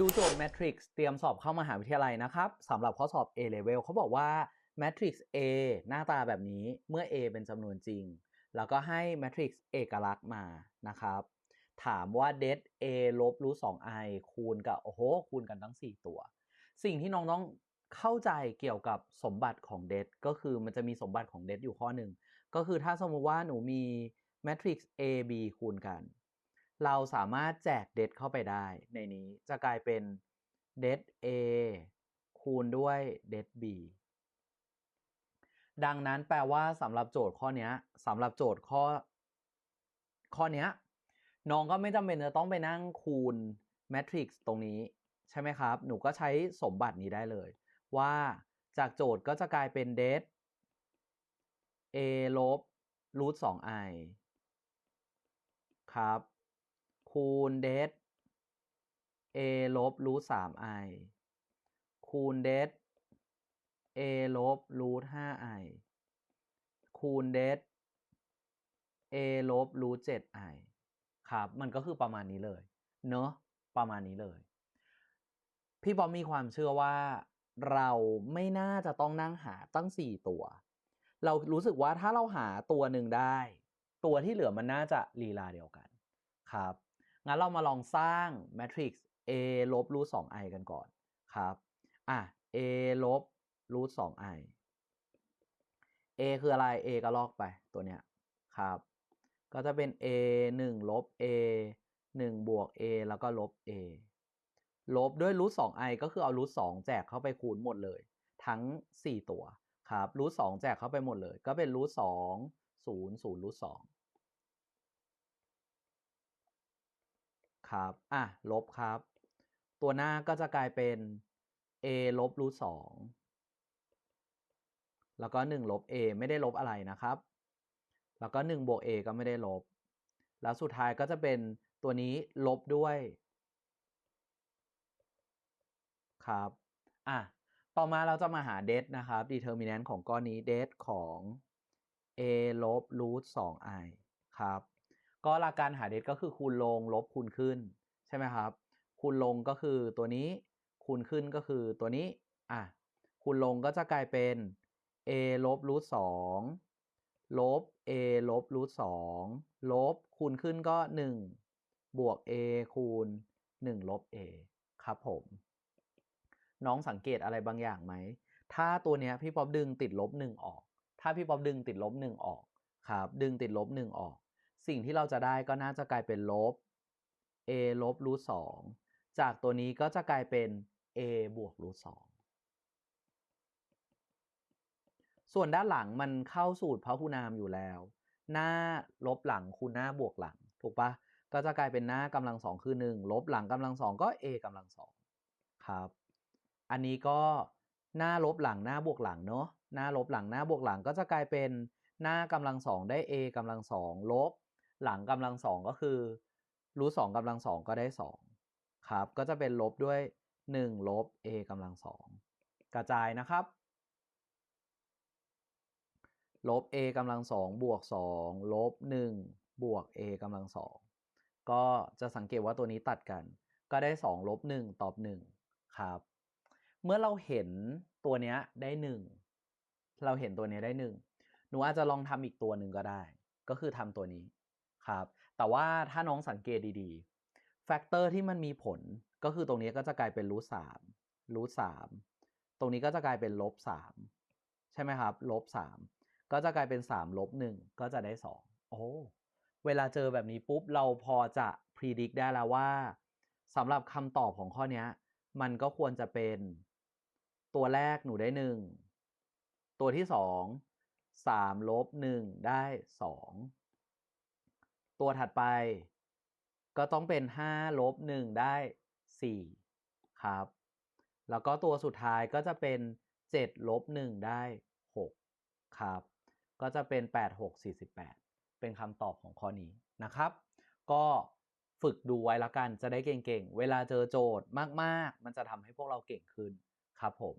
ดูโจทย์ Matrix เตรียมสอบเข้ามหาวิทยาลัยนะครับสำหรับข้อสอบ A level เขาบอกว่า Matrix A หน้าตาแบบนี้เมื่อ A เป็นจำนวนจริง แล้วก็ให้ Matrix เอกลักษณ์มานะครับ ถามว่า det A ลบรูท2 i คูณกับ โอ้โห คูณกันทั้ง 4 ตัว สิ่งที่น้องต้องเข้าใจเกี่ยวกับสมบัติของ det ก็คือมันจะมีสมบัติของ det อยู่ข้อหนึ่ง ก็คือถ้าสมมติว่าหนูมี Matrix A B คูณกัน เราสามารถแจก det เข้าไปได้ในนี้จะกลายเป็น det A คูณด้วย det B ดังนั้นแปลว่าสำหรับโจทย์ข้อนี้สำหรับโจทย์ข้อ ข้อนี้น้องก็ไม่จำเป็นจะต้องไปนั่งคูณแมทริกซ์ตรงนี้ใช่ไหมครับ หนูก็ใช้สมบัตินี้ได้เลย ว่าจากโจทย์ก็จะกลายเป็นเด a ลบรูทสอง i ครับ คูณเด a ลบรูทสาม i คูณเด a ลบรูทห้า i คูณเด a ลบรูทเจ็ด i ครับ มันก็คือประมาณนี้เลย เนอะประมาณนี้เลย พี่บอมมีความเชื่อว่าเราไม่น่าจะต้องนั่งหาตั้ง4ตัว เรารู้สึกว่าถ้าเราหาตัวหนึ่งได้ ตัวที่เหลือมันน่าจะลีลาเดียวกัน ครับ งั้นเรามาลองสร้างแมทริกซ์ a ลบรูท2 i กันก่อนครับอะ a ลบรูท2 i a คืออะไร a ก็ลอกไปตัวเนี้ยครับก็จะเป็น a 1 ลบ a 1 บวก a แล้วก็ลบ a ลบด้วยรูท2 i ก็คือเอารูท2แจกเข้าไปคูณหมดเลย ทั้ง 4 ตัวครับรูท2แจกเข้าไปหมดเลย ก็เป็นรูท2 0 0รูท2 ครับ อะ ลบครับ ตัวหน้าก็จะกลายเป็น a ลบรูท2แล้วก็1ลบ a ไม่ได้ลบอะไรนะครับ แล้วก็1บวก a ก็ไม่ได้ลบ แล้วสุดท้ายก็จะเป็นตัวนี้ลบด้วย ครับ อะ ต่อมาเราจะมาหาเดทนะครับ determinant ของก้อนนี้เดทของ a ลบ root 2 i ครับ ก็หลักการหาเดทก็คือคูณลงลบคูณขึ้นใช่ไหมครับ คูณลงก็คือตัวนี้ คูณขึ้นก็คือตัวนี้อะคูณลงก็จะกลายเป็น a ลบ root 2ลบ a ลบ root 2ลบคูณขึ้นก็ 1 บวก a คูณ 1 ลบ a ครับผม น้องสังเกตอะไรบางอย่างไหม ถ้าตัวเนี้ยพี่ป๊อบดึงติดลบ 1 ออก ถ้าพี่ป๊อบดึงติดลบ 1 ออกครับ ดึงติดลบ 1 ออก สิ่งที่เราจะได้ก็น่าจะกลายเป็นลบ a ลบ root 2จากตัวนี้ก็จะกลายเป็น a บวก root 2ส่วนด้านหลังมันเข้าสูตรพหุนามอยู่แล้ว หน้าลบหลังคูณหน้าบวกหลัง ถูกปะก็จะกลายเป็นหน้ากำลังสองคือหนึ่งลบหลังกำลังสองก็ a กำลังสองครับ อันนี้ก็หน้าลบหลังหน้าบวกหลังเนาะหน้าลบหลังหน้าบวกหลังก็จะกลายเป็นหน้ากำลังสองได้ a กำลังสองลบ หลังกำลังสองก็คือรูทสองกำลังสองก็ได้สองครับก็จะเป็นลบด้วยหนึ่งลบ a กำลังสองกระจายนะครับลบ a กำลังสองบวกสองลบหนึ่งบวก a กำลังสองก็จะสังเกตว่าตัวนี้ตัดกัน ก็ได้สองลบหนึ่งตอบหนึ่งครับ เมื่อเราเห็นตัวนี้ได้หนึ่งเราเห็นตัวนี้ได้หนึ่งหนูอาจจะลองทำอีกตัวหนึ่งก็ได้ ก็คือทำตัวนี้ ครับ แต่ว่าถ้าน้องสังเกตดีๆ แฟกเตอร์ที่มันมีผลก็คือตรงนี้ก็จะกลายเป็นรูทสามรูทสามตรงนี้ก็จะกลายเป็นลบสามใช่ไหมครับลบสามก็จะกลายเป็น3ลบ1ก็จะได้2โอ้เวลาเจอแบบนี้ปุ๊บเราพอจะพิจิตรได้แล้วว่าสำหรับคำตอบของข้อนี้มันก็ควรจะเป็นตัวแรกหนูได้1ตัวที่2 3ลบ1ได้2 ตัวถัดไป ก็ต้องเป็น5ลบ1ได้ 4 ครับ แล้วก็ตัวสุดท้ายก็จะเป็น7ลบ1ได้ 6 ครับ ก็จะเป็น 8648 เป็นคำตอบของข้อนี้นะครับ ก็ฝึกดูไว้ละกันจะได้เก่งๆ เวลาเจอโจทย์มากๆ มันจะทำให้พวกเราเก่งขึ้นครับผม